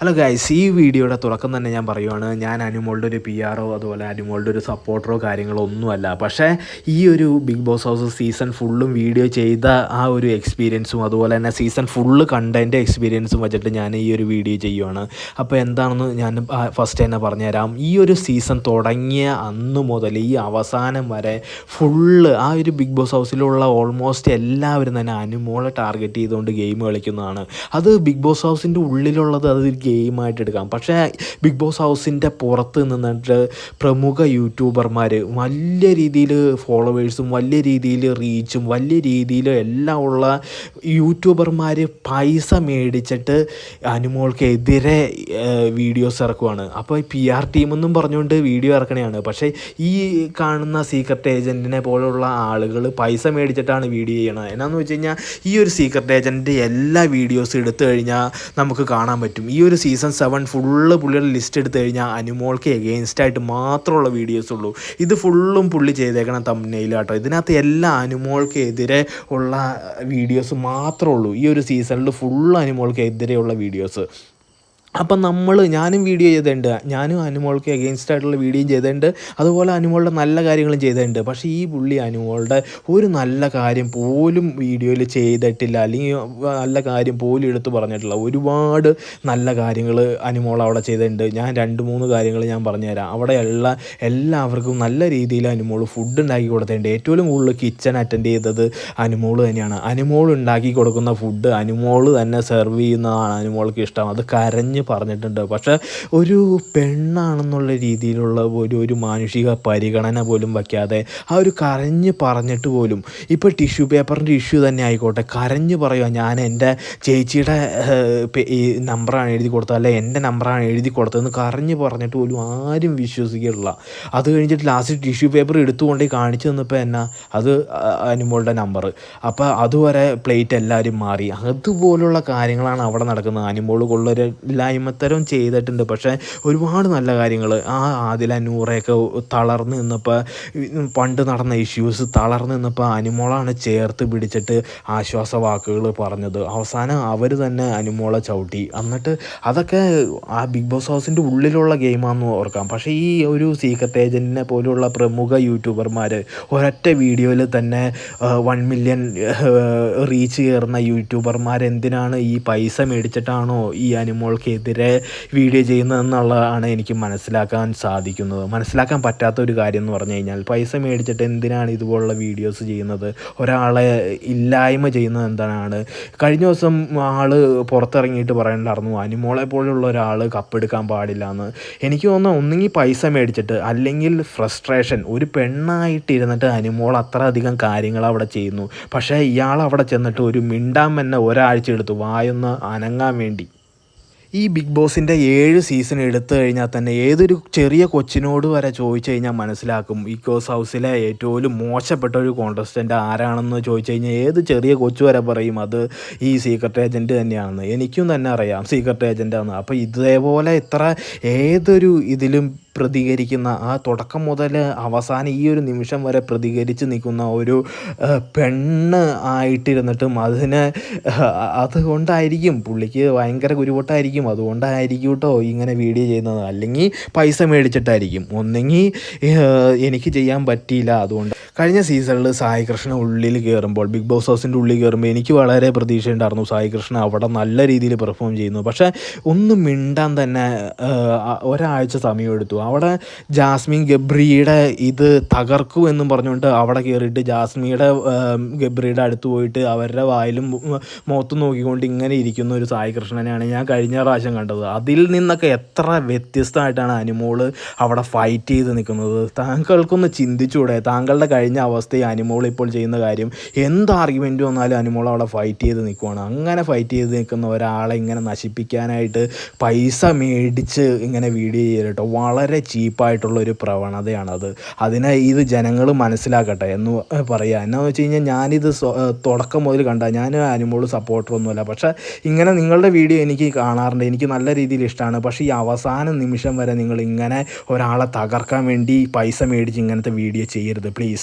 Hello guys ഈ വീഡിയോയുടെ തുടക്കം തന്നെ ഞാൻ പറയുവാണ്. ഞാൻ അനുമോളുടെ ഒരു പി ആറോ അതുപോലെ അനുമോളുടെ ഒരു സപ്പോർട്ടറോ കാര്യങ്ങളോ ഒന്നുമല്ല. പക്ഷേ ഈ ഒരു ബിഗ് ബോസ് ഹൗസ് സീസൺ ഫുള്ളും വീഡിയോ ചെയ്ത ആ ഒരു എക്സ്പീരിയൻസും അതുപോലെ തന്നെ സീസൺ ഫുള്ള് കണ്ടതിന്റെ എക്സ്പീരിയൻസും വെച്ചിട്ട് ഞാൻ ഈ ഒരു വീഡിയോ ചെയ്യുവാണ്. അപ്പോൾ എന്താണെന്ന് ഞാൻ ഫസ്റ്റ് തന്നെ പറഞ്ഞുതരാം. ഈ ഒരു സീസൺ തുടങ്ങിയ അന്ന് മുതൽ ഈ അവസാനം വരെ ഫുള്ള് ആ ഒരു ബിഗ് ബോസ് ഹൗസിലുള്ള ഓൾമോസ്റ്റ് എല്ലാവരും തന്നെ അനുമോളെ ടാർഗറ്റ് ചെയ്തുകൊണ്ട് ഗെയിം കളിക്കുന്നതാണ്. അത് ബിഗ് ബോസ് ഹൗസിന്റെ ഉള്ളിലുള്ളത് അത് ഗെയിമായിട്ട് എടുക്കാം. പക്ഷേ ബിഗ് ബോസ് ഹൗസിന്റെ പുറത്ത് നിന്നിട്ട് പ്രമുഖ യൂട്യൂബർമാർ വലിയ രീതിയിൽ ഫോളോവേഴ്സും വലിയ രീതിയിൽ റീച്ചും വലിയ രീതിയിൽ എല്ലാം ഉള്ള യൂട്യൂബർമാർ പൈസ മേടിച്ചിട്ട് അനുമോൾക്കെതിരെ വീഡിയോസ് ഇറക്കുവാണ്. അപ്പോൾ പി ആർ ടീമെന്നും പറഞ്ഞുകൊണ്ട് വീഡിയോ ഇറക്കണയാണ്. പക്ഷേ ഈ കാണുന്ന സീക്രട്ട് ഏജന്റിനെ പോലുള്ള ആളുകൾ പൈസ മേടിച്ചിട്ടാണ് വീഡിയോ ചെയ്യണത്. എന്നാന്ന് വെച്ച് കഴിഞ്ഞാൽ ഈ ഒരു സീക്രട്ട് ഏജന്റ് എല്ലാ വീഡിയോസും എടുത്തു കഴിഞ്ഞാൽ നമുക്ക് കാണാൻ പറ്റും. ഈ ഒരു സീസൺ സെവൻ ഫുള്ള് പുള്ളിയുടെ ലിസ്റ്റ് എടുത്തു കഴിഞ്ഞാൽ അനുമോൾക്ക് എഗെയിൻസ്റ്റ് ആയിട്ട് മാത്രമുള്ള വീഡിയോസ് ഉള്ളൂ. ഇത് ഫുള്ളും പുള്ളി ചെയ്തേക്കണം തമ്മിൽ കേട്ടോ ഇതിനകത്ത് എല്ലാ അനുമോൾക്ക് എതിരെ ഉള്ള വീഡിയോസ് മാത്രമേ ഉള്ളൂ. ഈ ഒരു സീസണിൽ ഫുൾ അനുമോൾക്ക് എതിരെയുള്ള വീഡിയോസ് അപ്പം നമ്മൾ ഞാനും വീഡിയോ ചെയ്തിട്ടുണ്ട്. ഞാനും അനുമോൾക്ക് എഗെയിൻസ്റ്റ് ആയിട്ടുള്ള വീഡിയോയും ചെയ്തിട്ടുണ്ട്. അതുപോലെ അനുമോളുടെ നല്ല കാര്യങ്ങളും ചെയ്തിട്ടുണ്ട്. പക്ഷേ ഈ പുള്ളി അനുമോളുടെ ഒരു നല്ല കാര്യം പോലും വീഡിയോയിൽ ചെയ്തിട്ടില്ല. അല്ലെങ്കിൽ നല്ല കാര്യം പോലും എടുത്ത് പറഞ്ഞിട്ടില്ല. ഒരുപാട് നല്ല കാര്യങ്ങൾ അനുമോൾ അവിടെ ചെയ്തിട്ടുണ്ട്. ഞാൻ രണ്ട് മൂന്ന് കാര്യങ്ങൾ ഞാൻ പറഞ്ഞുതരാം. അവിടെ എല്ലാ എല്ലാവർക്കും നല്ല രീതിയിൽ അനുമോൾ ഫുഡ് ഉണ്ടാക്കി കൊടുത്തിട്ടുണ്ട്. ഏറ്റവും കൂടുതൽ കിച്ചൺ അറ്റൻഡ് ചെയ്തത് അനുമോൾ തന്നെയാണ്. അനുമോൾ ഉണ്ടാക്കി കൊടുക്കുന്ന ഫുഡ് അനുമോൾ തന്നെ സെർവ് ചെയ്യുന്നതാണ് അനുമോൾക്ക് ഇഷ്ടം. അത് കരഞ്ഞ് പറഞ്ഞിട്ടുണ്ട്. പക്ഷേ ഒരു പെണ്ണാണെന്നുള്ള രീതിയിലുള്ള ഒരു ഒരു മാനുഷിക പരിഗണന പോലും വയ്ക്കാതെ ആ ഒരു കരഞ്ഞ് പറഞ്ഞിട്ട് പോലും ഇപ്പോൾ ടിഷ്യൂ പേപ്പറിന്റെ ഇഷ്യൂ തന്നെ ആയിക്കോട്ടെ. കരഞ്ഞ് പറയുക ഞാൻ എന്റെ ചേച്ചിയുടെ നമ്പറാണ് എഴുതി കൊടുത്തത് അല്ലെ എന്റെ നമ്പറാണ് എഴുതി കൊടുത്തതെന്ന് കരഞ്ഞ് പറഞ്ഞിട്ട് പോലും ആരും വിശ്വസിക്കില്ല അത് കഴിഞ്ഞിട്ട് ലാസ്റ്റ് ടിഷ്യൂ പേപ്പർ എടുത്തുകൊണ്ട് കാണിച്ചു തന്നപ്പോൾ എന്നാ? അത് അനുമോളുടെ നമ്പർ. അപ്പോൾ അതുവരെ പ്ലേറ്റ് എല്ലാവരും മാറി. അതുപോലുള്ള കാര്യങ്ങളാണ് അവിടെ നടക്കുന്നത്. അനുമോൾ കൊള്ളൊരു ഇല്ലായ്മത്തരം ചെയ്തിട്ടുണ്ട്. പക്ഷേ ഒരുപാട് നല്ല കാര്യങ്ങൾ ആ ആദില നൂറയൊക്കെ തളർന്ന് നിന്നപ്പോൾ പണ്ട് നടന്ന ഇഷ്യൂസ് തളർന്ന് നിന്നപ്പോൾ അനുമോളാണ് ചേർത്ത് പിടിച്ചിട്ട് ആശ്വാസ വാക്കുകൾ പറഞ്ഞത്. അവസാനം അവർ തന്നെ അനുമോളെ ചവിട്ടി. എന്നിട്ട് അതൊക്കെ ആ ബിഗ് ബോസ് ഹൗസിന്റെ ഉള്ളിലുള്ള ഗെയിമാണെന്ന് ഓർക്കാം. പക്ഷേ ഈ ഒരു സീക്രട്ട് ഏജന്റിനെ പോലുള്ള പ്രമുഖ യൂട്യൂബർമാർ ഒരൊറ്റ വീഡിയോയിൽ തന്നെ വൺ മില്യൺ റീച്ച് കയറുന്ന യൂട്യൂബർമാരെന്തിനാണ് ഈ പൈസ മേടിച്ചിട്ടാണോ ഈ അനുമോൾക്കെതിരെ വീഡിയോ ചെയ്യുന്നതെന്നുള്ളതാണ് എനിക്ക് മനസ്സിലാക്കാൻ സാധിക്കുന്നത്. മനസ്സിലാക്കാൻ പറ്റാത്ത ഒരു കാര്യം എന്ന് പറഞ്ഞു കഴിഞ്ഞാൽ പൈസ മേടിച്ചിട്ട് എന്തിനാണ് ഇതുപോലുള്ള വീഡിയോസ് ചെയ്യുന്നത്? ഒരാളെ ഇല്ലായ്മ ചെയ്യുന്നത് എന്താണ്? കഴിഞ്ഞ ദിവസം ആൾ പുറത്തിറങ്ങിയിട്ട് പറയണ്ടായിരുന്നു അനുമോളെ പോലുള്ള ഒരാൾ കപ്പെടുക്കാൻ പാടില്ല എന്ന് എനിക്ക് തോന്നുന്നു ഒന്നുകിൽ പൈസ മേടിച്ചിട്ട് അല്ലെങ്കിൽ ഫ്രസ്ട്രേഷൻ ഒരു പെണ്ണായിട്ട് ഇരുന്നിട്ട് അനുമോൾ അത്ര അധികം കാര്യങ്ങൾ അവിടെ ചെയ്യുന്നു. പക്ഷേ ഇയാൾ അവിടെ ചെന്നിട്ട് ഒരു മിണ്ടാൻ തന്നെ ഒരാഴ്ച എടുത്തു വായൊന്ന് അനങ്ങാൻ വേണ്ടി. ഈ ബിഗ് ബോസിന്റെ ഏഴ് സീസൺ എടുത്തു കഴിഞ്ഞാൽ തന്നെ ഏതൊരു ചെറിയ കൊച്ചിനോട് വരെ ചോദിച്ചു കഴിഞ്ഞാൽ മനസ്സിലാക്കും. കോസ് ഹൗസിലെ ഏറ്റവും മോശപ്പെട്ട ഒരു കോണ്ടസ്റ്റന്റ് ആരാണെന്ന് ചോദിച്ചു കഴിഞ്ഞാൽ ഏത് ചെറിയ കൊച്ചു വരെ പറയും അത് ഈ സീക്രട്ട് ഏജന്റ് തന്നെയാണെന്ന്. എനിക്കും തന്നെ അറിയാം സീക്രട്ട് ഏജന്റാണെന്ന് അപ്പോൾ ഇതേപോലെ ഇത്ര ഏതൊരു ഇതിലും പ്രതികരിക്കുന്ന ആ തുടക്കം മുതൽ അവസാനം ഈ ഒരു നിമിഷം വരെ പ്രതികരിച്ച് നിൽക്കുന്ന ഒരു പെണ്ണ് ആയിട്ടിരുന്നിട്ടും അതിന് അതുകൊണ്ടായിരിക്കും പുള്ളിക്ക് ഭയങ്കര ഗുരുവട്ടായിരിക്കും അതുകൊണ്ടായിരിക്കും കേട്ടോ ഇങ്ങനെ വീഡിയോ ചെയ്യുന്നത്. അല്ലെങ്കിൽ പൈസ മേടിച്ചിട്ടായിരിക്കും. ഒന്നെങ്കിൽ എനിക്ക് ചെയ്യാൻ പറ്റിയില്ല. അതുകൊണ്ട് കഴിഞ്ഞ സീസണിൽ സായി കൃഷ്ണ ഉള്ളിൽ കയറുമ്പോൾ ബിഗ് ബോസ് ഹൗസിന്റെ ഉള്ളിൽ കയറുമ്പോൾ എനിക്ക് വളരെ പ്രതീക്ഷ ഉണ്ടായിരുന്നു സായി കൃഷ്ണ അവിടെ നല്ല രീതിയിൽ പെർഫോം ചെയ്യുന്നു. പക്ഷേ ഒന്നും മിണ്ടാൻ തന്നെ ഒരാഴ്ച സമയമെടുത്തു അവിടെ ജാസ്മിൻ ഗബ്രിയുടെ ഇത് തകർക്കൂ എന്നും പറഞ്ഞുകൊണ്ട് അവിടെ കയറിയിട്ട് ജാസ്മിയുടെ ഗബ്രിയുടെ അടുത്ത് പോയിട്ട് അവരുടെ വായിലും മുഖത്തും നോക്കിക്കൊണ്ട് ഇങ്ങനെ ഇരിക്കുന്ന ഒരു സായി കൃഷ്ണനെയാണ് ഞാൻ കഴിഞ്ഞ പ്രാവശ്യം കണ്ടത്. അതിൽ നിന്നൊക്കെ എത്ര വ്യത്യസ്തമായിട്ടാണ് അനുമോൾ അവിടെ ഫൈറ്റ് ചെയ്ത് നിൽക്കുന്നത്. താങ്കൾക്കൊന്ന് ചിന്തിച്ചുകൂടെ? താങ്കളുടെ കഴിഞ്ഞ അവസ്ഥയും അനുമോൾ ഇപ്പോൾ ചെയ്യുന്ന കാര്യം എന്ത് ആർഗ്യുമെന്റ് വന്നാലും അനുമോൾ അവിടെ ഫൈറ്റ് ചെയ്ത് നിൽക്കുവാണ് അങ്ങനെ ഫൈറ്റ് ചെയ്ത് നിൽക്കുന്ന ഒരാളെ ഇങ്ങനെ നശിപ്പിക്കാനായിട്ട് പൈസ മേടിച്ച് ഇങ്ങനെ വീഡിയോ ചെയ്തിട്ടോ വളരെ ചീപ്പായിട്ടുള്ള ഒരു പ്രവണതയാണത്. അതിനെ ഇത് ജനങ്ങൾ മനസ്സിലാക്കട്ടെ എന്ന് പറയുക എന്നാന്ന് വെച്ച് കഴിഞ്ഞാൽ ഞാനിത് തുടക്കം മുതൽ കണ്ട. ഞാൻ അനുമോൾ സപ്പോർട്ടറൊന്നുമല്ല പക്ഷേ ഇങ്ങനെ നിങ്ങളുടെ വീഡിയോ എനിക്ക് കാണാറുണ്ട്. എനിക്ക് നല്ല രീതിയിൽ ഇഷ്ടമാണ് പക്ഷേ ഈ അവസാന നിമിഷം വരെ നിങ്ങൾ ഇങ്ങനെ ഒരാളെ തകർക്കാൻ വേണ്ടി പൈസ മേടിച്ച് ഇങ്ങനത്തെ വീഡിയോ ചെയ്യരുത്. പ്ലീസ്